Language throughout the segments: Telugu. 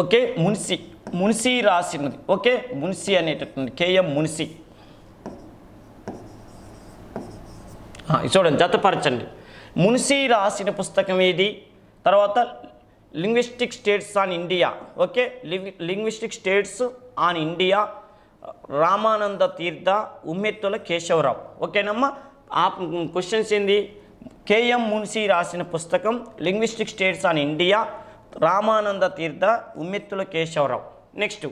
ఓకే మున్సి మున్సి రాసినది. ఓకే మున్సి అనేటటువంటి కేఎం మున్సి. చూడండి జతపరచండి. మున్సి రాసిన పుస్తకం ఏది? తర్వాత linguistic states on India. Okay linguistic states on India Ramananda Tirtha Ummethula Kesava Rao. ఓకేనమ్మా? ఆ క్వశ్చన్స్ ఏంది? కేఎం మున్సి రాసిన పుస్తకం linguistic states on India Ramananda Tirtha Ummethula Kesava Rao. Next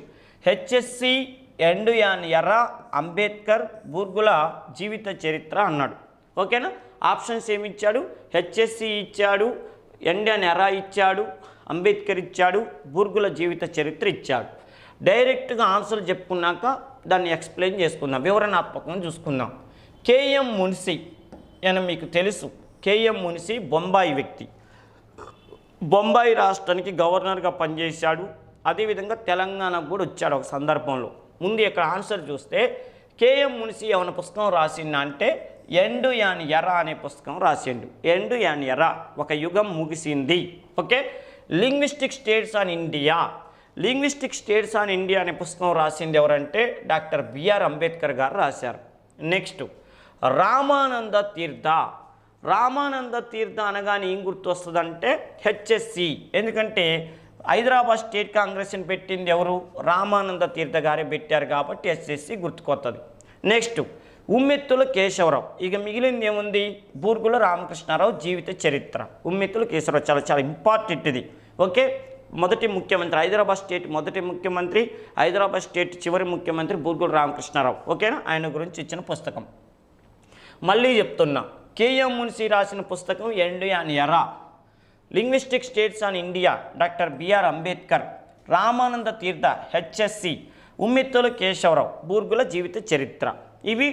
HSC end an era Ambedkar Burgula జీవిత చరిత్ర అన్నాడు. ఓకేనా ఆప్షన్స్ ఏమి ఇచ్చాడు? హెచ్ఎస్సి ఇచ్చాడు ఎండ్ యాన్ ఎర్ర ఇచ్చాడు అంబేద్కర్ ఇచ్చాడు బూర్గుల జీవిత చరిత్ర ఇచ్చాడు. డైరెక్ట్గా ఆన్సర్లు చెప్పుకున్నాక దాన్ని ఎక్స్ప్లెయిన్ చేసుకుందాం. వివరణాత్మకంగా చూసుకుందాం. కేఎం మున్సి అని మీకు తెలుసు? కేఎం మున్సి బొంబాయి వ్యక్తి. బొంబాయి రాష్ట్రానికి గవర్నర్గా పనిచేశాడు. అదేవిధంగా తెలంగాణకు కూడా వచ్చాడు ఒక సందర్భంలో. ముందు ఇక్కడ ఆన్సర్ చూస్తే కేఎం మున్సి ఏమైనా పుస్తకం రాసిందా అంటే ఎండు యాన్ ఎర్ర అనే పుస్తకం రాసిండు. ఎండు యాన్ ఎర్ర ఒక యుగం ముగిసింది. Okay? Linguistic states on India. Linguistic states on India అనే పుస్తకం రాసింది ఎవరంటే డాక్టర్ బిఆర్ అంబేద్కర్ గారు రాశారు. నెక్స్ట్ రామానంద తీర్థ. రామానంద తీర్థ అనగానే ఏం గుర్తొస్తుందంటే హెచ్ఎస్సి ఎందుకంటే హైదరాబాద్ స్టేట్ కాంగ్రెస్ని పెట్టింది ఎవరు? రామానంద తీర్థ గారే పెట్టారు కాబట్టి హెచ్ఎస్సి గుర్తుకొస్తుంది నెక్స్ట్ ఉమ్మెత్తుల కేశవరావు. ఇక మిగిలింది ఏముంది? బూర్గుల రామకృష్ణారావు జీవిత చరిత్ర. ఉమ్మెత్తుల కేశవరావు చాలా చాలా ఇంపార్టెంట్ ఇది. ఓకే? మొదటి ముఖ్యమంత్రి హైదరాబాద్ స్టేట్ మొదటి ముఖ్యమంత్రి హైదరాబాద్ స్టేట్ చివరి ముఖ్యమంత్రి బూర్గుల రామకృష్ణారావు. ఓకేనా? ఆయన గురించి ఇచ్చిన పుస్తకం. మళ్ళీ చెప్తున్నా. కేఎం మున్సి రాసిన పుస్తకం end and era. Linguistic states on India doctor BR Ambedkar Ramananda Tirtha HSC Ummethula Kesava Rao Burgula జీవిత చరిత్ర. ఇవి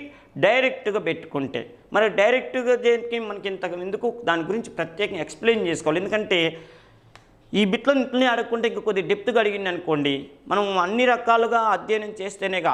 డైరెక్ట్గా పెట్టుకుంటే మరి డైరెక్ట్గా దేనికి మనకి ఇంత ఎందుకు దాని గురించి ప్రత్యేకంగా ఎక్స్ప్లెయిన్ చేసుకోవాలి? ఎందుకంటే ఈ బిట్లో ఇంట్లోనే అడగకుంటే ఇంకా కొద్ది డెప్త్గా అడిగింది అనుకోండి మనం అన్ని రకాలుగా అధ్యయనం చేస్తేనేగా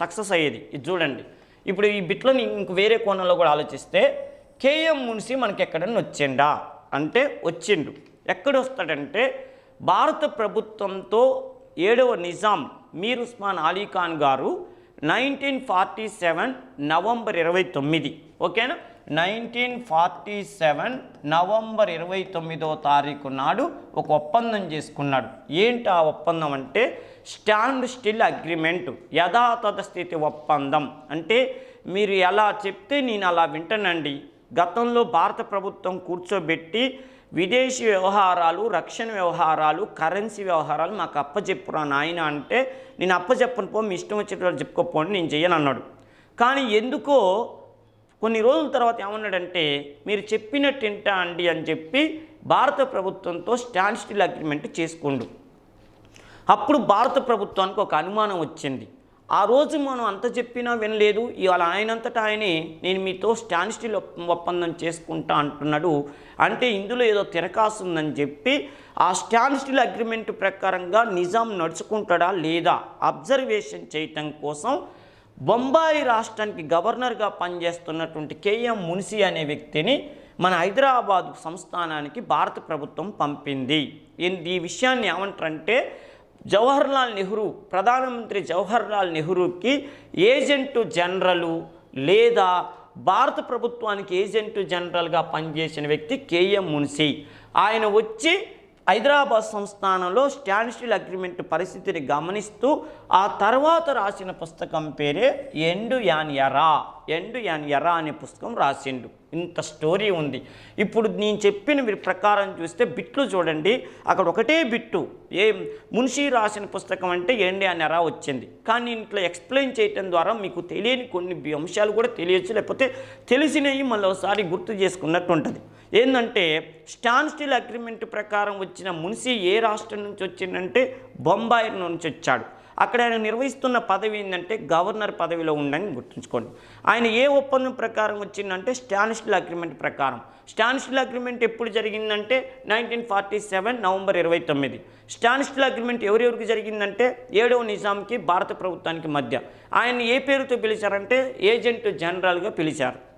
సక్సెస్ అయ్యేది. ఇది చూడండి. ఇప్పుడు ఈ బిట్లని ఇంక వేరే కోణంలో కూడా ఆలోచిస్తే కేఎం మున్సి మనకి ఎక్కడన్నా వచ్చిండా? అంటే వచ్చిండు. ఎక్కడ వస్తాడంటే భారత ప్రభుత్వంతో ఏడవ నిజాం మీర్ ఉస్మాన్ అలీ ఖాన్ గారు నైన్టీన్ ఫార్టీ సెవెన్ నవంబర్ ఇరవై తొమ్మిది. ఓకేనా? నైన్టీన్ ఫార్టీ సెవెన్ నవంబర్ ఇరవై తొమ్మిదో తారీఖు నాడు ఒక ఒప్పందం చేసుకున్నాడు. ఏంటి ఆ ఒప్పందం అంటే స్టాండ్ స్టిల్ అగ్రిమెంట్ యథాతథ స్థితి ఒప్పందం. అంటే మీరు ఎలా చెప్తే నేను అలా వింటానండి. గతంలో భారత ప్రభుత్వం కూర్చోబెట్టి విదేశీ వ్యవహారాలు రక్షణ వ్యవహారాలు కరెన్సీ వ్యవహారాలు మాకు అప్పచెప్పురా నాయన అంటే నేను అప్పచెప్పను పో మీ ఇష్టం వచ్చేటప్పుడు చెప్పుకోపోండి నేను చేయను అన్నాడు కానీ ఎందుకో కొన్ని రోజుల తర్వాత ఏమన్నాడంటే మీరు చెప్పినట్టు వింటా అండి అని చెప్పి భారత ప్రభుత్వంతో స్టాండ్ స్టిల్ అగ్రిమెంట్ చేసుకోండు. అప్పుడు భారత ప్రభుత్వానికి ఒక అనుమానం వచ్చింది. ఆ రోజు మనం అంత చెప్పినా వినలేదు. ఇవాళ ఆయనంతటా ఆయనే నేను మీతో స్టాండ్ స్టిల్ ఒప్పందం చేసుకుంటా అంటున్నాడు. అంటే ఇందులో ఏదో తిరకాసు ఉందని చెప్పి ఆ స్టాండ్ స్టిల్ అగ్రిమెంట్ ప్రకారంగా నిజాం నడుచుకుంటాడా లేదా అబ్జర్వేషన్ చేయటం కోసం బొంబాయి రాష్ట్రానికి గవర్నర్గా పనిచేస్తున్నటువంటి కేఎం మున్సి అనే వ్యక్తిని మన హైదరాబాద్ సంస్థానానికి భారత ప్రభుత్వం పంపింది. ఈ- ఈ విషయాన్ని ఏమంటారంటే జవహర్లాల్ నెహ్రూ ప్రధానమంత్రి జవహర్లాల్ నెహ్రూకి ఏజెంటు జనరలు లేదా భారత ప్రభుత్వానికి ఏజెంటు జనరల్గా పనిచేసిన వ్యక్తి కేఎం మున్సి ఆయన వచ్చి హైదరాబాద్ సంస్థానంలో స్టాండ్ స్టిల్ అగ్రిమెంట్ పరిస్థితిని గమనిస్తూ ఆ తర్వాత రాసిన పుస్తకం పేరే ఎండు యాన్ ఎరా ఎండు యాన్ ఎరా అనే పుస్తకం రాసిండు. ఇంత స్టోరీ ఉంది. ఇప్పుడు నేను చెప్పిన మీరు ప్రకారం చూస్తే బిట్లు చూడండి. అక్కడ ఒకటే బిట్టు. ఏ మున్షి రాసిన పుస్తకం అంటే ఎండు యాన్ ఎరా వచ్చింది. కానీ ఇంట్లో ఎక్స్ప్లెయిన్ చేయటం ద్వారా మీకు తెలియని కొన్ని అంశాలు కూడా తెలియచ్చు. లేకపోతే తెలిసినవి మళ్ళీ ఒకసారి గుర్తు చేసుకున్నట్టు ఉంటుంది. ఏంటంటే స్టాన్ స్టిల్ అగ్రిమెంట్ ప్రకారం వచ్చిన మున్సి ఏ రాష్ట్రం నుంచి వచ్చిందంటే బొంబాయి నుంచి వచ్చాడు. అక్కడ ఆయన నిర్వహిస్తున్న పదవి ఏంటంటే గవర్నర్ పదవిలో ఉండని గుర్తుంచుకోండి. ఆయన ఏ ఒప్పందం ప్రకారం వచ్చిందంటే స్టాన్స్టిల్ అగ్రిమెంట్ ప్రకారం. స్టాన్స్టిల్ అగ్రిమెంట్ ఎప్పుడు జరిగిందంటే నైన్టీన్ ఫార్టీ సెవెన్ నవంబర్ ఇరవై తొమ్మిది. స్టాన్స్టిల్ అగ్రిమెంట్ ఎవరెవరికి జరిగిందంటే ఏడవ నిజాంకి భారత ప్రభుత్వానికి మధ్య. ఆయన ఏ పేరుతో పిలిచారంటే ఏజెంట్ జనరల్గా పిలిచారు.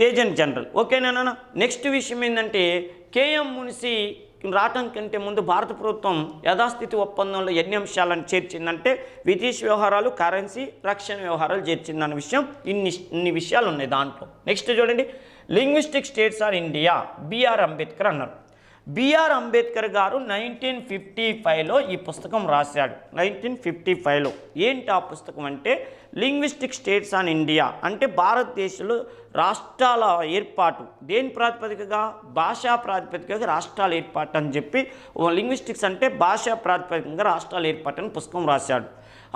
Agent general. ఓకేనా నెక్స్ట్ విషయం ఏంటంటే కేఎం మున్సి రావటం కంటే ముందు భారత ప్రభుత్వం యథాస్థితి ఒప్పందంలో ఎన్ని అంశాలను చేర్చిందంటే విదేశీ వ్యవహారాలు కరెన్సీ రక్షణ వ్యవహారాలు చేర్చిందన్న విషయం. ఇన్ని ఇన్ని విషయాలు ఉన్నాయి దాంట్లో. నెక్స్ట్ చూడండి. Linguistic states are India BR Ambedkar అన్నారు. బిఆర్ అంబేద్కర్ గారు నైన్టీన్ ఫిఫ్టీ ఫైవ్లో ఈ పుస్తకం రాశాడు. నైన్టీన్ ఫిఫ్టీ ఫైవ్లో. ఏంటి ఆ పుస్తకం అంటే లింగ్విస్టిక్ స్టేట్స్ ఆన్ ఇండియా అంటే భారతదేశంలో రాష్ట్రాల ఏర్పాటు. దేని ప్రాతిపదికగా? భాషా ప్రాతిపదికగా రాష్ట్రాల ఏర్పాటు అని చెప్పి లింగ్విస్టిక్స్ అంటే భాషా ప్రాతిపదికంగా రాష్ట్రాల ఏర్పాటు అని పుస్తకం రాశాడు.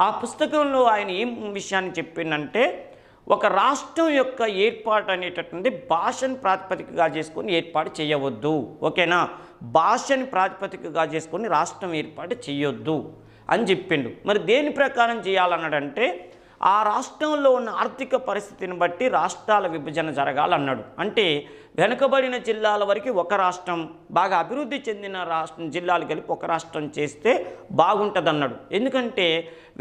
ఆ పుస్తకంలో ఆయన ఏం విషయాన్ని చెప్పిందంటే ఒక రాష్ట్రం యొక్క ఏర్పాటు అనేటటువంటి భాషను ప్రాతిపదికగా చేసుకొని ఏర్పాటు చేయవద్దు. ఓకేనా? భాషను ప్రాతిపదికగా చేసుకొని రాష్ట్రం ఏర్పాటు చేయొద్దు అని చెప్పిండు. మరి దేని ప్రకారం చేయాలన్నాడంటే ఆ రాష్ట్రంలో ఉన్న ఆర్థిక పరిస్థితిని బట్టి రాష్ట్రాల విభజన జరగాలన్నాడు. అంటే వెనుకబడిన జిల్లాల వరకు ఒక రాష్ట్రం బాగా అభివృద్ధి చెందిన రాష్ట్రం జిల్లాలు కలిపి ఒక రాష్ట్రం చేస్తే బాగుంటుందన్నాడు. ఎందుకంటే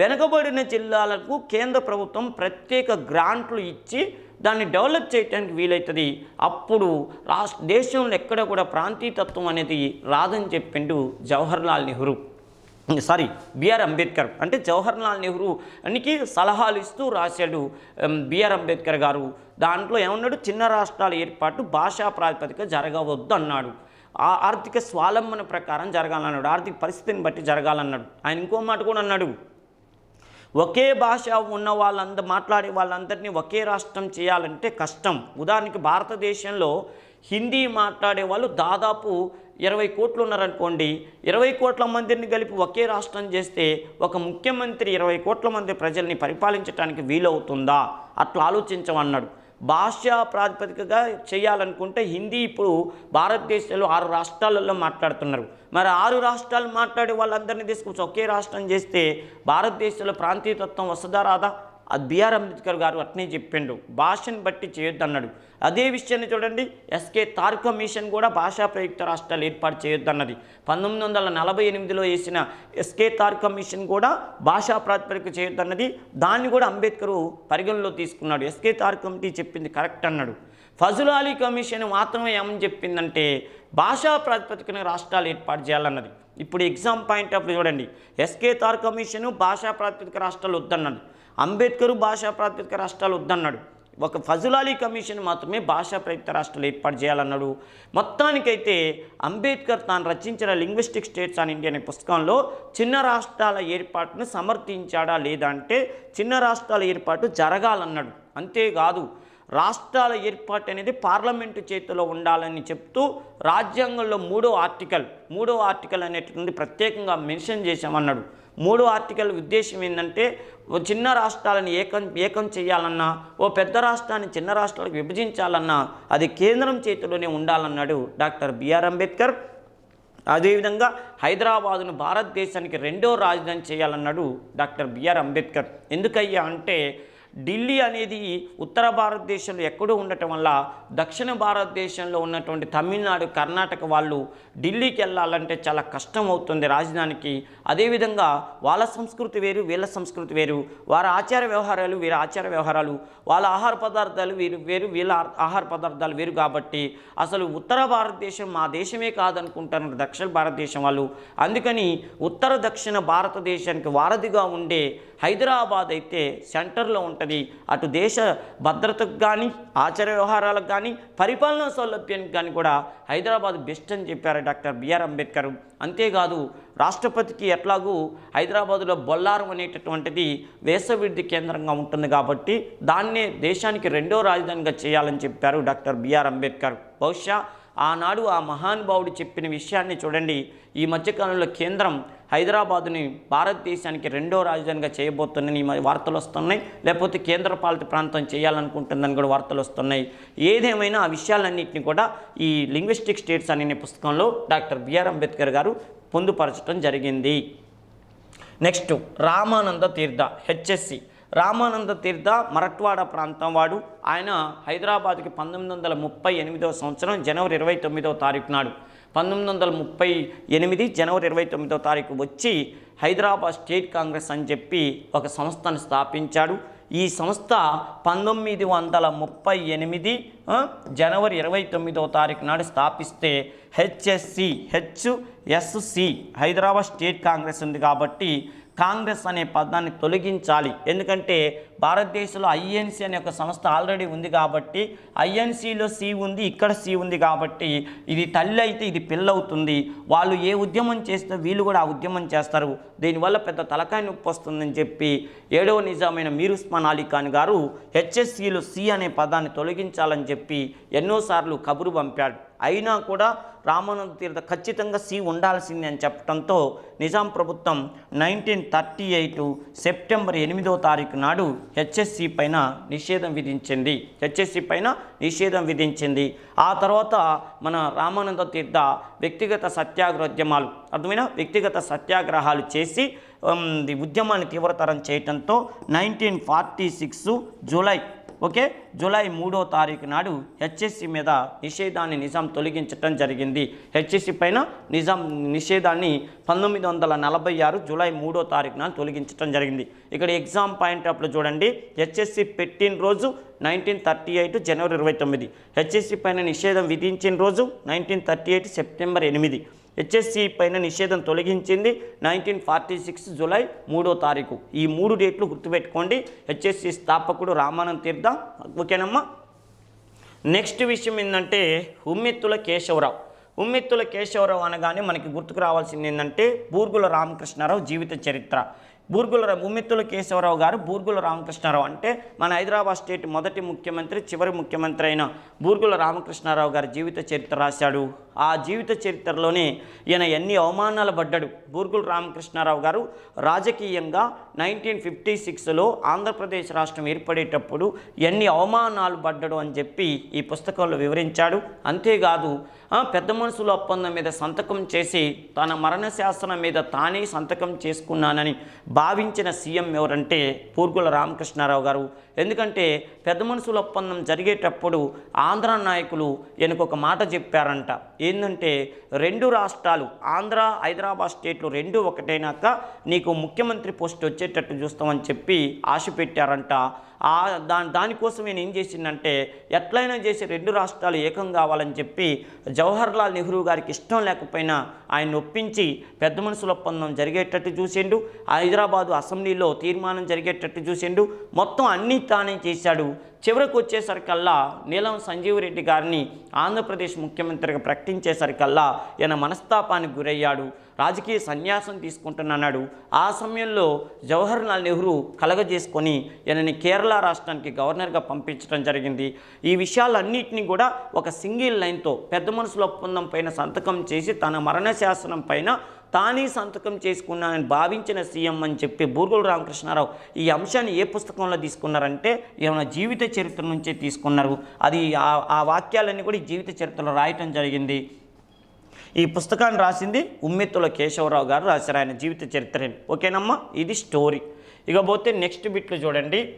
వెనుకబడిన జిల్లాలకు కేంద్ర ప్రభుత్వం ప్రత్యేక గ్రాంట్లు ఇచ్చి దాన్ని డెవలప్ చేయడానికి వీలవుతుంది అప్పుడు రాష్ట్ర దేశంలో ఎక్కడ కూడా ప్రాంతీయతత్వం అనేది రాదని చెప్పిండు జవహర్లాల్ నెహ్రూ. సారీ బిఆర్ అంబేద్కర్ అంటే జవహర్లాల్ నెహ్రూ అనికి సలహాలు ఇస్తూ రాశాడు బిఆర్ అంబేద్కర్ గారు. దాంట్లో ఏమన్నాడు? చిన్న రాష్ట్రాల ఏర్పాటు భాషా ప్రాతిపదిక జరగవద్దు అన్నాడు. ఆ ఆర్థిక స్వాలంబన ప్రకారం జరగాలన్నాడు. ఆర్థిక పరిస్థితిని బట్టి జరగాలన్నాడు. ఆయన ఇంకో మాట కూడా అన్నాడు. ఒకే భాష ఉన్న వాళ్ళందరూ మాట్లాడే వాళ్ళందరినీ ఒకే రాష్ట్రం చేయాలంటే కష్టం. ఉదాహరణకి భారతదేశంలో హిందీ మాట్లాడే వాళ్ళు దాదాపు ఇరవై కోట్లు ఉన్నారనుకోండి ఇరవై కోట్ల మందిని కలిపి ఒకే రాష్ట్రం చేస్తే ఒక ముఖ్యమంత్రి ఇరవై కోట్ల మంది ప్రజల్ని పరిపాలించడానికి వీలవుతుందా? అట్లా ఆలోచించమన్నాడు. భాషా ప్రాతిపదికగా చేయాలనుకుంటే హిందీ ఇప్పుడు భారతదేశంలో ఆరు రాష్ట్రాలలో మాట్లాడుతున్నారు. మరి ఆరు రాష్ట్రాలు మాట్లాడే వాళ్ళందరినీ తీసుకొచ్చి ఒకే రాష్ట్రం చేస్తే భారతదేశంలో ప్రాంతీయతత్వం వస్తుందా రాదా? అది బిఆర్ అంబేద్కర్ గారు అట్నే చెప్పిండు. భాషను బట్టి చేయొద్దు అన్నాడు అదే విషయాన్ని చూడండి ఎస్కే తార్ కమిషన్ కూడా భాషా ప్రయుక్త రాష్ట్రాలు ఏర్పాటు చేయొద్దన్నది. పంతొమ్మిది వందల నలభై ఎనిమిదిలో వేసిన ఎస్కే తార్ కమిషన్ కూడా భాషా ప్రాతిపదిక చేయొద్దన్నది. దాన్ని కూడా అంబేద్కర్ పరిగణలో తీసుకున్నాడు. ఎస్కే తార్ కమిటీ చెప్పింది కరెక్ట్ అన్నాడు. ఫజుల్ అలీ కమిషన్ మాత్రమే ఏమని చెప్పిందంటే భాషా ప్రాతిపదికన రాష్ట్రాలు ఏర్పాటు చేయాలన్నది. ఇప్పుడు ఎగ్జామ్ పాయింట్ ఆఫ్ చూడండి. ఎస్కే తార్ కమిషను భాషా ప్రాతిపదిక రాష్ట్రాలు వద్దన్నది. అంబేద్కర్ భాషా ప్రాతిపదిక రాష్ట్రాలు వద్దన్నాడు. ఒక ఫజులాలీ కమిషన్ మాత్రమే భాషా ప్రయుక్త రాష్ట్రాలు ఏర్పాటు చేయాలన్నాడు. మొత్తానికైతే అంబేద్కర్ తాను రచించిన లింగ్విస్టిక్ స్టేట్స్ ఆన్ ఇండియా అనే పుస్తకంలో చిన్న రాష్ట్రాల ఏర్పాటును సమర్థించాడా లేదా అంటే చిన్న రాష్ట్రాల ఏర్పాటు జరగాలన్నాడు. అంతేకాదు రాష్ట్రాల ఏర్పాటు అనేది పార్లమెంటు చేతిలో ఉండాలని చెప్తూ రాజ్యాంగంలో మూడో ఆర్టికల్ మూడో ఆర్టికల్ అనేటువంటి ప్రత్యేకంగా మెన్షన్ చేశామన్నాడు. మూడో ఆర్టికల్ ఉద్దేశం ఏంటంటే ఓ చిన్న రాష్ట్రాలను ఏకం ఏకం చేయాలన్నా ఓ పెద్ద రాష్ట్రాన్ని చిన్న రాష్ట్రాలకు విభజించాలన్నా అది కేంద్రం చేతిలోనే ఉండాలన్నాడు డాక్టర్ బిఆర్ అంబేద్కర్. అదేవిధంగా హైదరాబాదును భారతదేశానికి రెండో రాజధాని చేయాలన్నాడు డాక్టర్ బిఆర్ అంబేద్కర్. ఎందుకయ్యా అంటే ఢిల్లీ అనేది ఉత్తర భారతదేశంలో ఎక్కడో ఉండటం వల్ల దక్షిణ భారతదేశంలో ఉన్నటువంటి తమిళనాడు కర్ణాటక వాళ్ళు ఢిల్లీకి వెళ్ళాలంటే చాలా కష్టం అవుతుంది రాజధానికి. అదేవిధంగా వాళ్ళ సంస్కృతి వేరు వీళ్ళ సంస్కృతి వేరు వారి ఆచార వ్యవహారాలు వీరి ఆచార వ్యవహారాలు వాళ్ళ ఆహార పదార్థాలు వీరు వేరు వీళ్ళ ఆహార పదార్థాలు వేరు కాబట్టి అసలు ఉత్తర భారతదేశం మా దేశమే కాదనుకుంటారు దక్షిణ భారతదేశం వాళ్ళు. అందుకని ఉత్తర దక్షిణ భారతదేశానికి వారధిగా ఉండే హైదరాబాద్ అయితే సెంటర్లో ఉంటుంది అటు దేశ భద్రతకు కానీ ఆచార వ్యవహారాలకు కానీ పరిపాలనా సౌలభ్యానికి కానీ కూడా హైదరాబాద్ బెస్ట్ అని చెప్పారు డాక్టర్ బిఆర్ అంబేద్కర్. అంతేకాదు రాష్ట్రపతికి ఎట్లాగూ హైదరాబాదులో బొల్లారం అనేటటువంటిది వేసవిద్య కేంద్రంగా ఉంటుంది కాబట్టి దాన్నే దేశానికి రెండో రాజధానిగా చేయాలని చెప్పారు డాక్టర్ బిఆర్ అంబేద్కర్. బహుశా ఆనాడు ఆ మహానుభావుడు చెప్పిన విషయాన్ని చూడండి. ఈ మధ్యకాలంలో కేంద్రం హైదరాబాదుని భారతదేశానికి రెండో రాజధానిగా చేయబోతుందని వార్తలు వస్తున్నాయి. లేకపోతే కేంద్ర పాలిత ప్రాంతం చేయాలనుకుంటుందని కూడా వార్తలు వస్తున్నాయి. ఏదేమైనా ఆ విషయాలన్నింటినీ కూడా ఈ లింగ్విస్టిక్ స్టేట్స్ అనే పుస్తకంలో డాక్టర్ బిఆర్ అంబేద్కర్ గారు పొందుపరచడం జరిగింది. Next Ramananda Tirtha HSC. రామానంద తీర్థ మరట్వాడ ప్రాంతం వాడు. ఆయన హైదరాబాద్కి పంతొమ్మిది వందల ముప్పై ఎనిమిదవ సంవత్సరం జనవరి ఇరవై తొమ్మిదవ తారీఖు నాడు. పంతొమ్మిది వందల ముప్పై ఎనిమిది జనవరి ఇరవై తొమ్మిదవ తారీఖు వచ్చి హైదరాబాద్ స్టేట్ కాంగ్రెస్ అని చెప్పి ఒక సంస్థను స్థాపించాడు. ఈ సంస్థ పంతొమ్మిది వందల ముప్పై ఎనిమిది జనవరి ఇరవై తొమ్మిదవ తారీఖు నాడు స్థాపిస్తే HSC HSC Hyderabad state Congress ఉంది కాబట్టి కాంగ్రెస్ అనే పదాన్ని తొలగించాలి. ఎందుకంటే భారతదేశంలో ఐఎన్సి అనే ఒక సంస్థ ఆల్రెడీ ఉంది కాబట్టి ఐఎన్సిలో సి ఉంది ఇక్కడ సి ఉంది కాబట్టి ఇది తల్లి అయితే ఇది పిల్లవుతుంది. వాళ్ళు ఏ ఉద్యమం చేస్తే వీళ్ళు కూడా ఆ ఉద్యమం చేస్తారు. దీనివల్ల పెద్ద తలకాయ నొప్పి వస్తుందని చెప్పి ఏడవ నిజామైన మీరు ఉస్మాన్ ఖాన్ గారు హెచ్ఎస్సిలో సి అనే పదాన్ని తొలగించాలని చెప్పి ఎన్నోసార్లు కబురు పంపాడు. అయినా కూడా రామానంద తీర్థ ఖచ్చితంగా సి ఉండాల్సింది అని చెప్పడంతో నిజాం ప్రభుత్వం నైన్టీన్ థర్టీ ఎయిట్ సెప్టెంబర్ ఎనిమిదో తారీఖు నాడు హెచ్ఎస్సి పైన నిషేధం విధించింది. హెచ్ఎస్సి పైన నిషేధం విధించింది. ఆ తర్వాత మన రామానంద తీర్థ వ్యక్తిగత సత్యాగ్రహోద్యమాలు అర్థమైన వ్యక్తిగత సత్యాగ్రహాలు చేసి ఉద్యమాన్ని తీవ్రతరం చేయటంతో nineteen forty six July okay? July మూడో తారీఖు నాడు హెచ్ఎస్సి మీద నిషేధాన్ని నిజాం తొలగించటం జరిగింది. హెచ్ఎస్సి పైన నిజాం నిషేధాన్ని పంతొమ్మిది వందల నలభై ఆరు జూలై మూడో తారీఖు నాడు తొలగించటం జరిగింది. ఇక్కడ ఎగ్జామ్ పాయింట్ అప్పుడు చూడండి. హెచ్ఎస్సి పెట్టిన రోజు నైన్టీన్ థర్టీ ఎయిట్ జనవరి ఇరవై తొమ్మిది. హెచ్ఎస్సి పైన నిషేధం విధించిన రోజు నైన్టీన్ థర్టీ ఎయిట్ సెప్టెంబర్ ఎనిమిది. హెచ్ఎస్సి పైన నిషేధం తొలగించింది. నైన్టీన్ ఫార్టీ సిక్స్ జూలై మూడో తారీఖు. ఈ మూడు డేట్లు గుర్తుపెట్టుకోండి. హెచ్ఎస్సి స్థాపకుడు రామానంద్ తీర్థ ఓకేనమ్మా? నెక్స్ట్ విషయం ఏంటంటే ఉమ్మెత్తుల కేశవరావు. ఉమ్మెత్తుల కేశవరావు అనగానే మనకి గుర్తుకు రావాల్సింది ఏంటంటే బూర్గుల రామకృష్ణారావు జీవిత చరిత్ర. బూర్గుల రా- ఉమ్మెత్తుల కేశవరావు గారు బూర్గుల రామకృష్ణారావు అంటే మన హైదరాబాద్ స్టేట్ మొదటి ముఖ్యమంత్రి చివరి ముఖ్యమంత్రి అయిన బూర్గుల రామకృష్ణారావు గారి జీవిత చరిత్ర రాశాడు. ఆ జీవిత చరిత్రలోనే ఈయన ఎన్ని అవమానాలు పడ్డాడు. బూర్గుల రామకృష్ణారావు గారు రాజకీయంగా నైన్టీన్ ఫిఫ్టీ సిక్స్లో ఆంధ్రప్రదేశ్ రాష్ట్రం ఏర్పడేటప్పుడు ఎన్ని అవమానాలు పడ్డాడు అని చెప్పి ఈ పుస్తకంలో వివరించాడు. అంతేకాదు పెద్ద మనుషుల ఒప్పందం మీద సంతకం చేసి తన మరణ శాసనం మీద తానే సంతకం చేసుకున్నానని భావించిన సీఎం ఎవరంటే పూర్గుల రామకృష్ణారావు గారు. ఎందుకంటే పెద్ద మనుషుల ఒప్పందం జరిగేటప్పుడు ఆంధ్ర నాయకులు ఈయనకు ఒక మాట చెప్పారంట. ఏంటంటే రెండు రాష్ట్రాలు ఆంధ్ర హైదరాబాద్ స్టేట్లు రెండు ఒకటైనాక నీకు ముఖ్యమంత్రి పోస్ట్ వచ్చేటట్టు చూస్తామని చెప్పి ఆశ పెట్టారంట ఆ దాని దానికోసం నేను ఏం చేసిందంటే ఎట్లయినా చేసి రెండు రాష్ట్రాలు ఏకం కావాలని చెప్పి జవహర్లాల్ నెహ్రూ గారికి ఇష్టం లేకపోయినా ఆయన ఒప్పించి పెద్ద మనుషుల ఒప్పందం జరిగేటట్టు చూసిండు. హైదరాబాదు అసెంబ్లీలో తీర్మానం జరిగేటట్టు చూసిండు. మొత్తం అన్నీ తానే చేశాడు. చివరకు వచ్చేసరికల్లా నీలం సంజీవ్ రెడ్డి గారిని ఆంధ్రప్రదేశ్ ముఖ్యమంత్రిగా ప్రకటించేసరికల్లా ఈయన మనస్తాపానికి గురయ్యాడు రాజకీయ సన్యాసం తీసుకుంటున్నాడు ఆ సమయంలో జవహర్లాల్ నెహ్రూ కలగజేసుకొని ఈయనని కేరళ రాష్ట్రానికి గవర్నర్గా పంపించడం జరిగింది. ఈ విషయాలన్నింటినీ కూడా ఒక సింగిల్ లైన్తో పెద్ద మనసుల ఒప్పందం పైన సంతకం చేసి తన మరణశాసనం పైన తానే సంతకం చేసుకున్నానని భావించిన సీఎం అని చెప్పి బూర్గుల రామకృష్ణారావు ఈ అంశాన్ని ఏ పుస్తకంలో తీసుకున్నారంటే ఏమైనా జీవిత చరిత్ర నుంచే తీసుకున్నారు. అది ఆ- ఆ వాక్యాలన్నీ కూడా జీవిత చరిత్రలో రాయటం జరిగింది. ఈ పుస్తకాన్ని రాసింది ఉమ్మెత్తుల కేశవరావు గారు రాశారు. ఆయన జీవిత చరిత్రని ఓకేనమ్మా? ఇది స్టోరీ. ఇకపోతే నెక్స్ట్ బిట్లు చూడండి.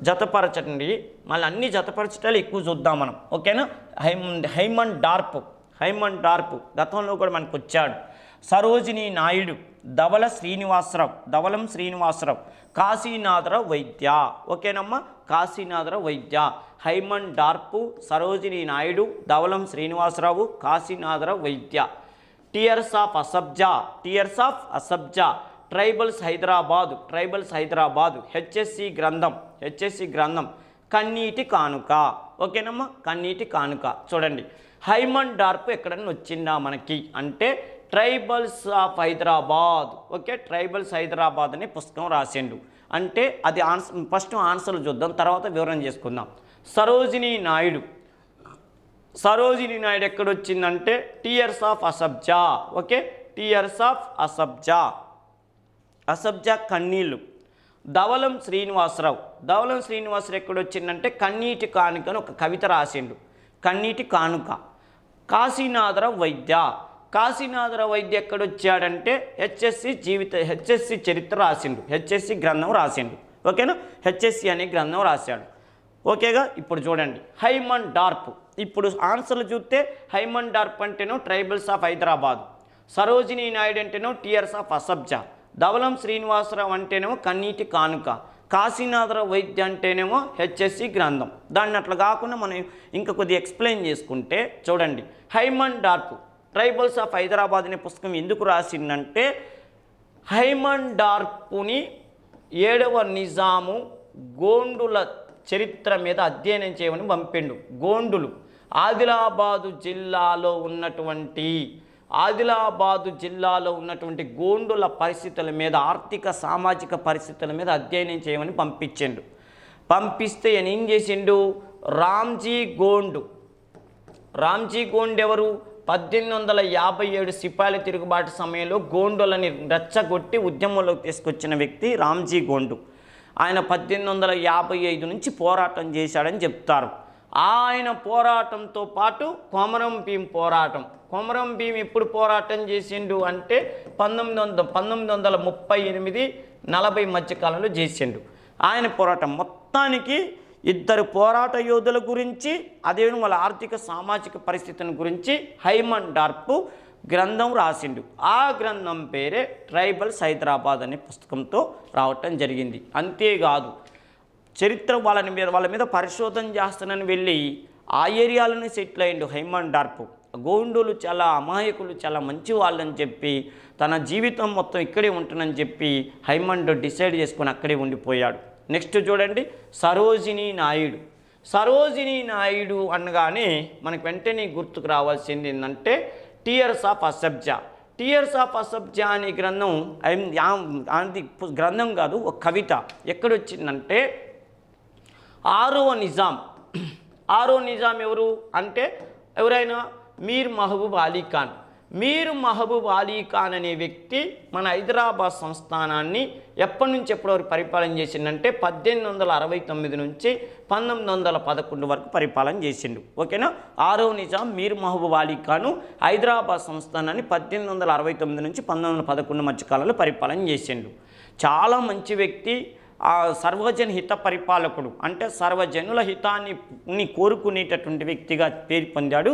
జతపరచండి. మళ్ళీ అన్ని జతపరచటాలు ఎక్కువ చూద్దాం మనం. ఓకేనా? Hyman Haimendorf. Haimendorf. గతంలో కూడా మనకు వచ్చాడు సరోజిని నాయుడు ధవల శ్రీనివాసరావు ధవలం శ్రీనివాసరావు కాశీనాథరావు వైద్య. ఓకేనమ్మా? Kasinatharao Vaidya. Haimendorf Sarojini Naidu Dhavalam Srinivasa Rao Kashinatha Rao Vaidya. Tears of Asafjah tears of Asafjah. Tribals Hyderabad tribals Hyderabad. HSC గ్రంథం హెచ్ఎస్సి గ్రంథం. కన్నీటి కానుక. ఓకేనమ్మా? కన్నీటి కానుక. చూడండి. హైమన్ డార్ప్ ఎక్కడన్నా వచ్చిందా మనకి? అంటే tribals of Hyderabad. Okay tribals Hyderabad అనే పుస్తకం రాసిండు. అంటే అది ఆన్సర్ ఫస్ట్ ఆన్సర్లు చూద్దాం తర్వాత వివరణ చేసుకుందాం. Sarojini Naidu. Sarojini Naidu ఎక్కడొచ్చిందంటే tears of Asafjah. Okay tears of Asafjah. Asafjah కన్నీళ్ళు. ధవలం శ్రీనివాసరావు. ధవలం శ్రీనివాసరావు ఎక్కడొచ్చిందంటే కన్నీటి కానుక అని ఒక కవిత రాసిండు. కన్నీటి కానుక. కాశీనాథరావు వైద్య. కాశీనాథర వైద్య ఎక్కడొచ్చాడంటే హెచ్ఎస్సి జీవిత హెచ్ఎస్సి చరిత్ర రాసిండు. హెచ్ఎస్సి గ్రంథం రాసిండు. ఓకేనా? హెచ్ఎస్సి అనే గ్రంథం రాశాడు. ఓకేగా? ఇప్పుడు చూడండి. హైమన్ డార్ప్ ఇప్పుడు ఆన్సర్లు చూస్తే హైమన్ డార్ప్ అంటేనో ట్రైబల్స్ ఆఫ్ హైదరాబాద్. సరోజిని నాయుడు అంటేనో టియర్స్ ఆఫ్ అసబ్జా. ధవలం శ్రీనివాసరావు అంటేనేమో కన్నీటి కానుక. కాశీనాథర వైద్య అంటేనేమో హెచ్ఎస్సి గ్రంథం. దాన్ని అట్లా కాకుండా మనం ఇంకా కొద్దిగా ఎక్స్ప్లెయిన్ చేసుకుంటే చూడండి. Haimendorf tribals of Hyderabad అనే పుస్తకం ఎందుకు రాసిందంటే హైమన్ డార్పుని ఏడవ నిజాము గోండుల చరిత్ర మీద అధ్యయనం చేయమని పంపిండు. గోండులు. ఆదిలాబాదు జిల్లాలో ఉన్నటువంటి ఆదిలాబాదు జిల్లాలో ఉన్నటువంటి గోండుల పరిస్థితుల మీద ఆర్థిక సామాజిక పరిస్థితుల మీద అధ్యయనం చేయమని పంపించిండు. పంపిస్తే ఆయన ఏం చేసిండు? రామ్జీ గోండు. రామ్జీ గోండ్ ఎవరు పద్దెనిమిది వందల యాభై ఏడు సిపాయిల తిరుగుబాటు సమయంలో గోండులని రెచ్చగొట్టి ఉద్యమంలోకి తీసుకొచ్చిన వ్యక్తి రామ్జీ గోండు. ఆయన పద్దెనిమిది వందల యాభై ఐదు నుంచి పోరాటం చేశాడని చెప్తారు. ఆయన పోరాటంతో పాటు కొమరం భీం పోరాటం. కొమరం భీం ఎప్పుడు పోరాటం చేసిండు అంటే పంతొమ్మిది వందల పంతొమ్మిది వందల ముప్పై ఎనిమిది నలభై మధ్యకాలంలో చేసిండు. ఆయన పోరాటం మొత్తానికి ఇద్దరు పోరాట యోధుల గురించి అదే వాళ్ళ ఆర్థిక సామాజిక పరిస్థితిని గురించి హైమన్ డార్పు గ్రంథం రాసిండు. ఆ గ్రంథం పేరే ట్రైబల్స్ హైదరాబాద్ అనే పుస్తకంతో రావటం జరిగింది. అంతేకాదు చరిత్ర వాళ్ళని మీద వాళ్ళ మీద పరిశోధన చేస్తానని వెళ్ళి ఆ ఏరియాలోనే సెటిల్ అయ్యిండు హైమన్ డార్పు. గోండులు చాలా అమాయకులు చాలా మంచి వాళ్ళని చెప్పి తన జీవితం మొత్తం ఇక్కడే ఉంటానని చెప్పి హైమండ్ డిసైడ్ చేసుకొని అక్కడే ఉండిపోయాడు. నెక్స్ట్ చూడండి సరోజిని నాయుడు. సరోజిని నాయుడు అనగానే మనకు వెంటనే గుర్తుకు రావాల్సింది ఏంటంటే tears of Asafjah tears of Asafjah అనే గ్రంథం అది గ్రంథం కాదు ఒక కవిత. ఎక్కడొచ్చిందంటే ఆరో నిజాం. ఆరో నిజాం ఎవరు? అంటే ఎవరైనా మీర్ మహబూబ్ అలీ ఖాన్. మీరు మహబూబ్ అలీ ఖాన్ అనే వ్యక్తి మన హైదరాబాద్ సంస్థానాన్ని ఎప్పటి నుంచి ఎప్పటి వరకు పరిపాలన చేసిండంటే పద్దెనిమిది వందల అరవై తొమ్మిది నుంచి పంతొమ్మిది వందల పదకొండు వరకు పరిపాలన చేసిండు. ఓకేనా? ఆరో నిజాం మీర్ మహబూబ్ అలీ ఖాను హైదరాబాద్ సంస్థానాన్ని పద్దెనిమిది వందల అరవై తొమ్మిది నుంచి పంతొమ్మిది వందల పదకొండు మధ్యకాలంలో పరిపాలన చేసిండు. చాలా మంచి వ్యక్తి సర్వజన హిత పరిపాలకుడు అంటే సర్వజనుల హితాన్ని కోరుకునేటటువంటి వ్యక్తిగా పేరు పొందాడు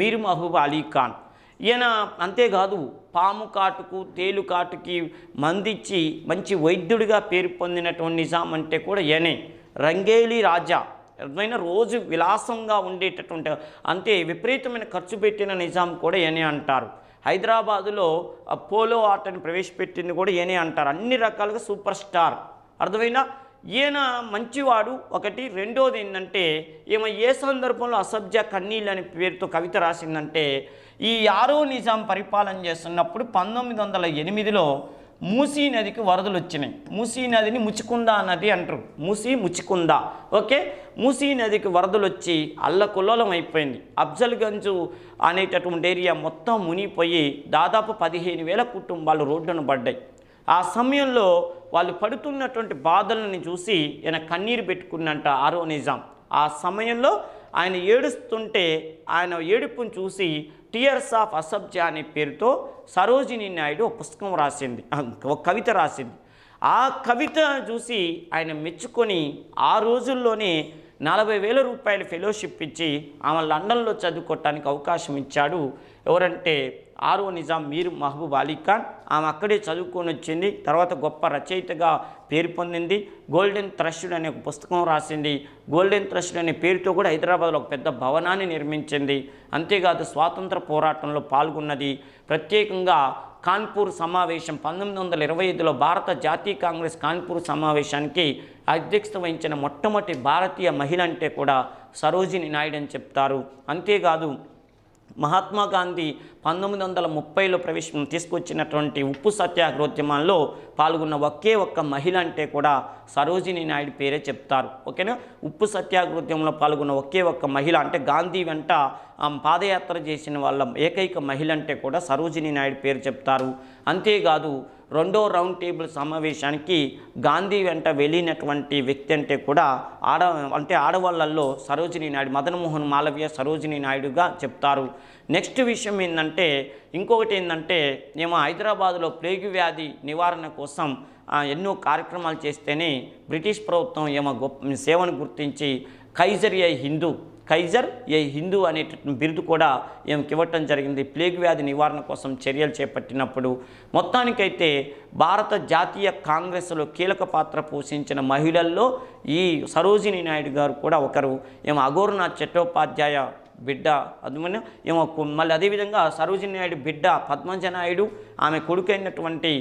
మీర్ మహబూబ్ అలీ ఖాన్. ఈయన అంతేకాదు పాము కాటుకు తేలు కాటుకి మందిచ్చి మంచి వైద్యుడిగా పేరు పొందినటువంటి నిజాం అంటే కూడా ఈయనే. రంగేలి రాజా. ఏదైనా రోజు విలాసంగా ఉండేటటువంటి అంతే విపరీతమైన ఖర్చు పెట్టిన నిజాం కూడా ఈయనే అంటారు. హైదరాబాదులో పోలో ఆటని ప్రవేశపెట్టింది కూడా ఈయనే అంటారు. అన్ని రకాలుగా సూపర్ స్టార్. అర్థమైనా ఈయన మంచివాడు. ఒకటి. రెండోది ఏంటంటే ఈమె ఏ సందర్భంలో అసభ్య కన్నీళ్ళు అనే పేరుతో కవిత రాసిందంటే ఈ ఆరో నిజాం పరిపాలన చేస్తున్నప్పుడు పంతొమ్మిది వందల ఎనిమిదిలో మూసీ నదికి వరదలు వచ్చినాయి. మూసీ నదిని ముచికుందా నది అంటారు. మూసీ ముచికుందా. ఓకే? మూసీ నదికి వరదలు వచ్చి అల్లకుల్లోలం అయిపోయింది. అఫ్జల్గంజు అనేటటువంటి ఏరియా మొత్తం మునిగిపోయి దాదాపు పదిహేను వేల కుటుంబాలు రోడ్డున పడ్డాయి. ఆ సమయంలో వాళ్ళు పడుతున్నటువంటి బాధలను చూసి ఈయన కన్నీరు పెట్టుకున్నంట ఆరో నిజాం. ఆ సమయంలో ఆయన ఏడుస్తుంటే ఆయన ఏడుపును చూసి టియర్స్ ఆఫ్ అసబ్జా అనే పేరుతో సరోజిని నాయుడు ఒక పుస్తకం రాసింది ఒక కవిత రాసింది. ఆ కవిత చూసి ఆయన మెచ్చుకొని ఆ రోజుల్లోనే నలభై వేల రూపాయల ఫెలోషిప్ ఇచ్చి ఆమె లండన్లో చదువుకోవటానికి అవకాశం ఇచ్చాడు. ఎవరంటే ఆరో నిజాం మీర్ మహబూబ్ అలీ ఖాన్. ఆమె అక్కడే చదువుకొని వచ్చింది. తర్వాత గొప్ప రచయితగా పేరు పొందింది. గోల్డెన్ థ్రష్డ్ అనే ఒక పుస్తకం రాసింది. గోల్డెన్ థ్రష్డ్ అనే పేరుతో కూడా హైదరాబాద్లో ఒక పెద్ద భవనాన్ని నిర్మించింది. అంతేకాదు స్వాతంత్ర పోరాటంలో పాల్గొన్నది. ప్రత్యేకంగా కాన్పూర్ సమావేశం పంతొమ్మిది వందల ఇరవై ఐదులో భారత జాతీయ కాంగ్రెస్ కాన్పూర్ సమావేశానికి అధ్యక్షత వహించిన మొట్టమొదటి భారతీయ మహిళ అంటే కూడా సరోజిని నాయుడు అని చెప్తారు. అంతేకాదు మహాత్మా గాంధీ పంతొమ్మిది వందల ముప్పైలో ప్రవేశం తీసుకొచ్చినటువంటి ఉప్పు సత్యాగ్రోద్యమాల్లో పాల్గొన్న ఒకే ఒక్క మహిళ అంటే కూడా సరోజిని నాయుడు పేరే చెప్తారు. ఓకేనా? ఉప్పు సత్యాగ్రోద్యమంలో పాల్గొన్న ఒకే ఒక్క మహిళ అంటే గాంధీ వెంట ఆ, పాదయాత్ర చేసిన వాళ్ళ ఏకైక మహిళ అంటే కూడా సరోజిని నాయుడు పేరు చెప్తారు. అంతేకాదు రెండో రౌండ్ టేబుల్ సమావేశానికి గాంధీ వెంట వెళ్ళినటువంటి వ్యక్తి అంటే కూడా ఆడ అంటే ఆడవాళ్ళల్లో సరోజిని నాయుడు మదన్మోహన్ మాలవ్య సరోజినీ నాయుడుగా చెప్తారు. నెక్స్ట్ విషయం ఏంటంటే ఇంకొకటి ఏంటంటే మేము హైదరాబాద్లో ప్లేగు వ్యాధి నివారణ కోసం ఎన్నో కార్యక్రమాలు చేస్తేనే బ్రిటిష్ ప్రభుత్వం ఏమో గొప్ప సేవను గుర్తించి కైజరియా హిందూ కైజర్ ఏ హిందూ అనే బిరుదు కూడా ఈమెకి ఇవ్వటం జరిగింది. ప్లేగ్ వ్యాధి నివారణ కోసం చర్యలు చేపట్టినప్పుడు మొత్తానికైతే భారత జాతీయ కాంగ్రెస్లో కీలక పాత్ర పోషించిన మహిళల్లో ఈ సరోజిని నాయుడు గారు కూడా ఒకరు. ఈమె అఘోరనాథ్ చట్టోపాధ్యాయ బిడ్డ అదుమని ఏమో మళ్ళీ అదేవిధంగా సరోజిని నాయుడు బిడ్డ పద్మంజ నాయుడు ఆమె కొడుకైనటువంటి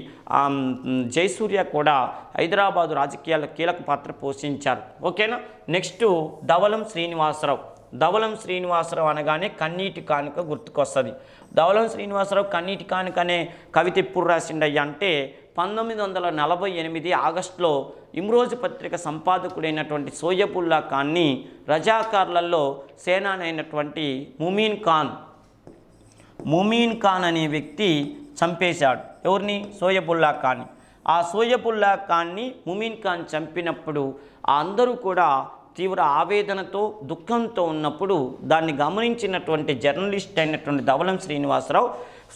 జయసూర్య కూడా హైదరాబాదు రాజకీయాల్లో కీలక పాత్ర పోషించారు. ఓకేనా? నెక్స్ట్ ధవలం శ్రీనివాసరావు. ధవలం శ్రీనివాసరావు అనగానే కన్నీటి కానుక గుర్తుకొస్తుంది. ధవలం శ్రీనివాసరావు కన్నీటి కానుక అనే కవిత ఎప్పుడు రాసిండయ్యా అంటే పంతొమ్మిది వందల నలభై ఎనిమిది ఆగస్టులో ఇమ్రోజు పత్రిక సంపాదకుడైనటువంటి సోయబుల్లా ఖాన్ని రజాకార్లలో సేనానైనటువంటి ముమీన్ ఖాన్ ముమీన్ ఖాన్ అనే వ్యక్తి చంపేశాడు. ఎవరిని? సోయబుల్లా ఖాన్ ఆ సోయబుల్లా ఖాన్ని ముమీన్ ఖాన్ చంపినప్పుడు ఆ అందరూ కూడా తీవ్ర ఆవేదనతో దుఃఖంతో ఉన్నప్పుడు దాన్ని గమనించినటువంటి జర్నలిస్ట్ అయినటువంటి ధవలం శ్రీనివాసరావు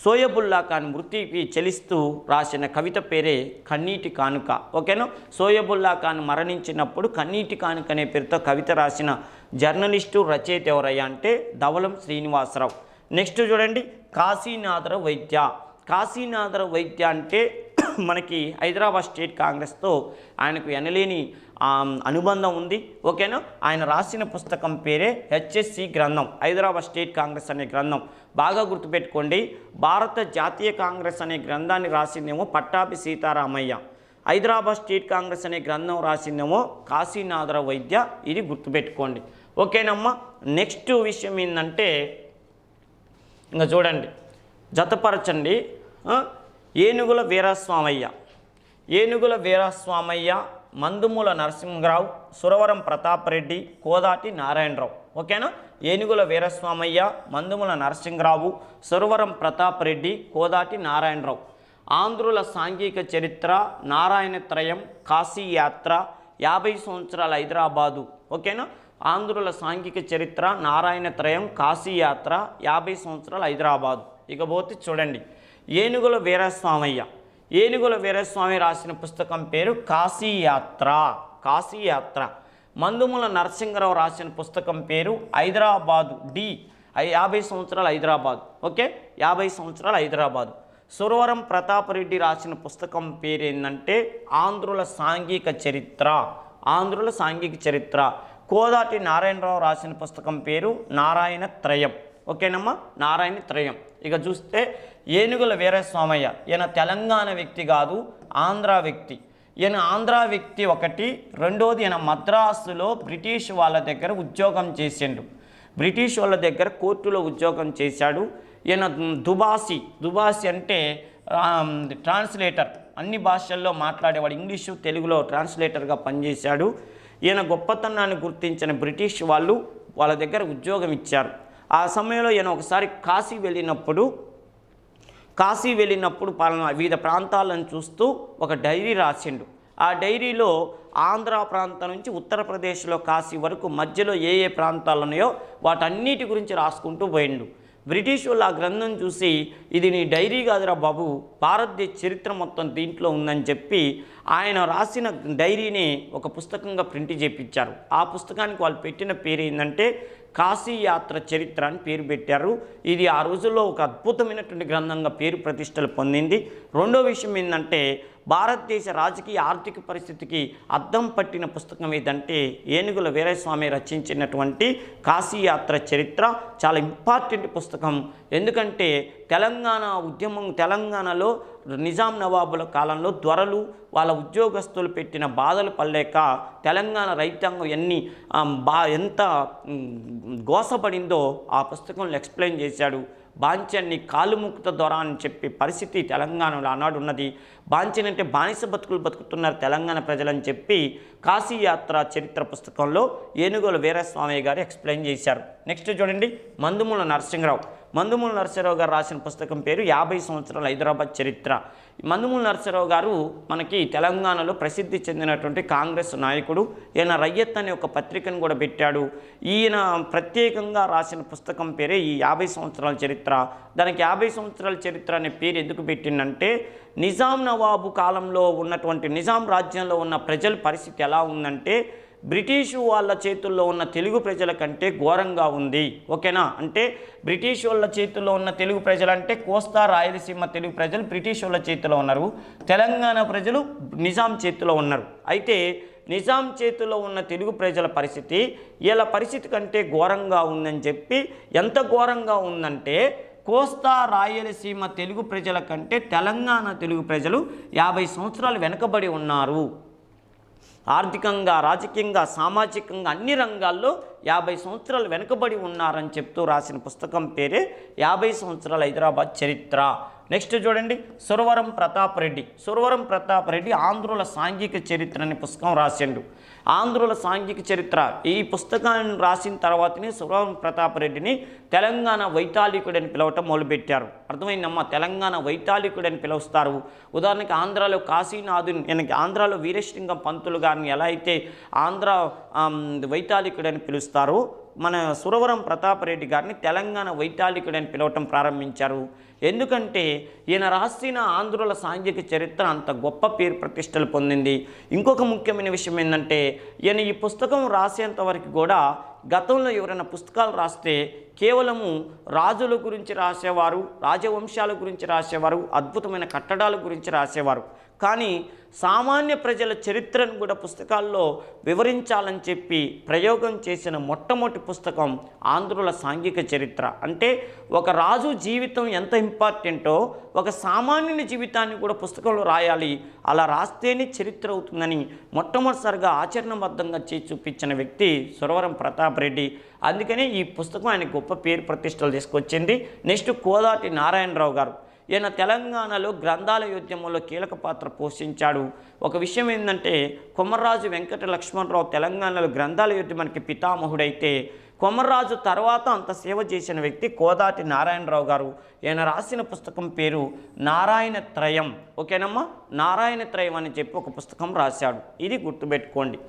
సోయబుల్లా ఖాన్ మృతికి చెలిస్తూ రాసిన కవిత పేరే కన్నీటి కానుక. ఓకేనా? సోయబుల్లా ఖాన్ మరణించినప్పుడు కన్నీటి కానుక అనే పేరుతో కవిత రాసిన జర్నలిస్టు రచయిత ఎవరయ్యా అంటే ధవలం శ్రీనివాసరావు. నెక్స్ట్ చూడండి కాశీనాథర వైద్య. కాశీనాథర వైద్య అంటే మనకి హైదరాబాద్ స్టేట్ కాంగ్రెస్తో ఆయనకు ఎనలేని అనుబంధం ఉంది. ఓకేనా? ఆయన రాసిన పుస్తకం పేరే హెచ్ఎస్సి గ్రంథం హైదరాబాద్ స్టేట్ కాంగ్రెస్ అనే గ్రంథం. బాగా గుర్తుపెట్టుకోండి. భారత జాతీయ కాంగ్రెస్ అనే గ్రంథాన్ని రాసిందేమో పట్టాభి సీతారామయ్య. హైదరాబాద్ స్టేట్ కాంగ్రెస్ అనే గ్రంథం రాసిందేమో కాశీనాథర వైద్య ఇది గుర్తుపెట్టుకోండి. ఓకేనమ్మా? నెక్స్ట్ విషయం ఏంటంటే ఇంకా చూడండి. జతపరచండి. ఏనుగుల వీరస్వామయ్య. ఏనుగుల వీరస్వామయ్య మందుమూల నరసింహరావు సురవరం ప్రతాపరెడ్డి కోదాటి నారాయణరావు. ఓకేనా? ఏనుగుల వీరస్వామయ్య మందుమూల నరసింహరావు సురవరం ప్రతాపరెడ్డి కోదాటి నారాయణరావు. ఆంధ్రుల సాంఘిక చరిత్ర నారాయణత్రయం కాశీ యాత్ర యాభై సంవత్సరాల హైదరాబాదు. ఓకేనా? ఆంధ్రుల సాంఘిక చరిత్ర నారాయణత్రయం కాశీ యాత్ర యాభై సంవత్సరాల హైదరాబాదు. ఇకపోతే చూడండి. ఏనుగుల వీరస్వామయ్య. ఏనుగుల వీరస్వామి రాసిన పుస్తకం పేరు కాశీయాత్ర కాశీయాత్ర. మందుముల నరసింహరావు రాసిన పుస్తకం పేరు హైదరాబాదు డి. యాభై సంవత్సరాల హైదరాబాద్. ఓకే? యాభై సంవత్సరాల హైదరాబాద్. సురవరం ప్రతాపరెడ్డి రాసిన పుస్తకం పేరు ఏంటంటే ఆంధ్రుల సాంఘిక చరిత్ర. ఆంధ్రుల సాంఘిక చరిత్ర. కోదాటి నారాయణరావు రాసిన పుస్తకం పేరు నారాయణ త్రయం. ఓకేనమ్మా? నారాయణ త్రయం. ఇక చూస్తే ఏనుగుల వీరస్వామయ్య. ఈయన తెలంగాణ వ్యక్తి కాదు ఆంధ్ర వ్యక్తి. ఈయన ఆంధ్ర వ్యక్తి ఒకటి రెండోది ఈయన మద్రాసులో బ్రిటిష్ వాళ్ళ దగ్గర ఉద్యోగం చేసిండు. బ్రిటిష్ వాళ్ళ దగ్గర కోర్టులో ఉద్యోగం చేశాడు. ఈయన దుబాసి దుబాసి అంటే ట్రాన్స్లేటర్. అన్ని భాషల్లో మాట్లాడేవాడు ఇంగ్లీషు తెలుగులో ట్రాన్స్లేటర్గా పనిచేశాడు. ఈయన గొప్పతనాన్ని గుర్తించిన బ్రిటిష్ వాళ్ళు వాళ్ళ దగ్గర ఉద్యోగం ఇచ్చారు. ఆ సమయంలో ఈయన ఒకసారి కాశీ వెళ్ళినప్పుడు కాశీ వెళ్ళినప్పుడు పాలన వివిధ ప్రాంతాలను చూస్తూ ఒక డైరీ రాసిండు. ఆ డైరీలో ఆంధ్ర ప్రాంతం నుంచి ఉత్తరప్రదేశ్లో కాశీ వరకు మధ్యలో ఏ ఏ ప్రాంతాలు ఉన్నాయో వాటన్నిటి గురించి రాసుకుంటూ పోయిండు. బ్రిటిష్ వాళ్ళు ఆ గ్రంథం చూసి ఇది నీ డైరీ కాదురా బాబు భారతదేశ చరిత్ర మొత్తం దీంట్లో ఉందని చెప్పి ఆయన రాసిన డైరీని ఒక పుస్తకంగా ప్రింట్ చేపించారు. ఆ పుస్తకానికి వాళ్ళు పెట్టిన పేరు ఏంటంటే కాశీయాత్ర చరిత్ర అని పేరు పెట్టారు. ఇది ఆ రోజుల్లో ఒక అద్భుతమైనటువంటి గ్రంథంగా పేరు ప్రతిష్టలు పొందింది. రెండో విషయం ఏంటంటే భారతదేశ రాజకీయ ఆర్థిక పరిస్థితికి అద్దం పట్టిన పుస్తకం ఏదంటే ఏనుగుల వీరస్వామి రచించినటువంటి కాశీయాత్ర చరిత్ర. చాలా ఇంపార్టెంట్ పుస్తకం. ఎందుకంటే తెలంగాణ ఉద్యమం తెలంగాణలో నిజాం నవాబుల కాలంలో దొరలు వాళ్ళ ఉద్యోగస్తులు పెట్టిన బాధలు పడలేక తెలంగాణ రైతాంగం ఎన్ని బా ఎంత ఉమ్, గోసపడిందో ఆ పుస్తకంలో ఎక్స్ప్లెయిన్ చేశాడు. బాంచన్ని కాలుముక్త ద్వారా అని చెప్పి పరిస్థితి తెలంగాణలో ఆనాడు ఉన్నది. బాంచన్ అంటే బానిస బతుకులు బతుకుతున్నారు తెలంగాణ ప్రజలని చెప్పి కాశీ యాత్ర చరిత్ర పుస్తకంలో ఏనుగోలు వీరస్వామి గారు ఎక్స్ప్లెయిన్ చేశారు. నెక్స్ట్ చూడండి మందుమూల నరసింహరావు. మందుమూల నరసింహరావు గారు రాసిన పుస్తకం పేరు యాభై సంవత్సరాల హైదరాబాద్ చరిత్ర. మందుమూల నరసరావు గారు మనకి తెలంగాణలో ప్రసిద్ధి చెందినటువంటి కాంగ్రెస్ నాయకుడు. ఈయన రయ్యత్ అనే ఒక పత్రికను కూడా పెట్టాడు. ఈయన ప్రత్యేకంగా రాసిన పుస్తకం పేరే ఈ యాభై సంవత్సరాల చరిత్ర. దానికి యాభై సంవత్సరాల చరిత్ర అనే పేరు ఎందుకు పెట్టిందంటే నిజాం నవాబు కాలంలో ఉన్నటువంటి నిజాం రాజ్యంలో ఉన్న ప్రజల పరిస్థితి ఎలా ఉందంటే బ్రిటిషు వాళ్ళ చేతుల్లో ఉన్న తెలుగు ప్రజల కంటే ఘోరంగా ఉంది. ఓకేనా? అంటే బ్రిటిష్ వాళ్ళ చేతుల్లో ఉన్న తెలుగు ప్రజలు అంటే కోస్తా రాయలసీమ తెలుగు ప్రజలు బ్రిటిష్ వాళ్ళ చేతిలో ఉన్నారు. తెలంగాణ ప్రజలు నిజాం చేతిలో ఉన్నారు. అయితే నిజాం చేతిలో ఉన్న తెలుగు ప్రజల పరిస్థితి ఇలా పరిస్థితి కంటే ఘోరంగా ఉందని చెప్పి ఎంత ఘోరంగా ఉందంటే కోస్తా రాయలసీమ తెలుగు ప్రజల కంటే తెలంగాణ తెలుగు ప్రజలు యాభై సంవత్సరాలు వెనుకబడి ఉన్నారు. ఆర్థికంగా రాజకీయంగా సామాజికంగా అన్ని రంగాల్లో యాభై సంవత్సరాలు వెనుకబడి ఉన్నారని చెప్తూ రాసిన పుస్తకం పేరే యాభై సంవత్సరాల హైదరాబాద్ చరిత్ర. నెక్స్ట్ చూడండి సురవరం ప్రతాప్ రెడ్డి. సురవరం ప్రతాప్ రెడ్డి ఆంధ్రుల సాంఘిక చరిత్ర అనే పుస్తకం రాసిండు. ఆంధ్రుల సాంఘిక చరిత్ర. ఈ పుస్తకాన్ని రాసిన తర్వాతనే సురవరం ప్రతాప్ రెడ్డిని తెలంగాణ వైతాళికుడని పిలవటం మొదలుపెట్టారు. అర్థమైందమ్మా? తెలంగాణ వైతాళికుడని పిలుస్తారు. ఉదాహరణకి ఆంధ్రాలో కాశీనాథుని వెనక ఆంధ్రాలో వీరేశలింగం పంతులు గారిని ఎలా అయితే ఆంధ్ర వైతాళికుడు అని పిలుస్తారో మన సురవరం ప్రతాపరెడ్డి గారిని తెలంగాణ వైతాళికుడని పిలవటం ప్రారంభించారు. ఎందుకంటే ఈయన రాసిన ఆంధ్రుల సాంఘిక చరిత్ర అంత గొప్ప పేరు ప్రతిష్టలు పొందింది. ఇంకొక ముఖ్యమైన విషయం ఏంటంటే ఈయన ఈ పుస్తకం రాసేంత వరకు కూడా గతంలో ఎవరైనా పుస్తకాలు రాస్తే కేవలము రాజుల గురించి రాసేవారు రాజవంశాల గురించి రాసేవారు అద్భుతమైన కట్టడాల గురించి రాసేవారు. కానీ సామాన్య ప్రజల చరిత్రను కూడా పుస్తకాల్లో వివరించాలని చెప్పి ప్రయోగం చేసిన మొట్టమొదటి పుస్తకం ఆంధ్రుల సాంఘిక చరిత్ర. అంటే ఒక రాజు జీవితం ఎంత ఇంపార్టెంటో ఒక సామాన్యుని జీవితాన్ని కూడా పుస్తకంలో రాయాలి అలా రాస్తేనే చరిత్ర అవుతుందని మొట్టమొదటిసారిగా ఆచరణబద్ధంగా చేసి చూపించిన వ్యక్తి సురవరం ప్రతాప్ రెడ్డి. అందుకనే ఈ పుస్తకం ఆయన గొప్ప పేరు ప్రతిష్టలు తీసుకొచ్చింది. నెక్స్ట్ కోదాటి నారాయణరావు గారు. ఈయన తెలంగాణలో గ్రంథాలయోద్యమంలో కీలక పాత్ర పోషించాడు. ఒక విషయం ఏంటంటే కొమర్రాజు వెంకట లక్ష్మణరావు తెలంగాణలో గ్రంథాలయోద్యమానికి పితామహుడైతే కొమర్రాజు తర్వాత అంత సేవ చేసిన వ్యక్తి కోదాటి నారాయణరావు గారు. ఈయన రాసిన పుస్తకం పేరు నారాయణ త్రయం. ఓకేనమ్మా? నారాయణ త్రయం అని చెప్పి ఒక పుస్తకం రాశాడు. ఇది గుర్తుపెట్టుకోండి.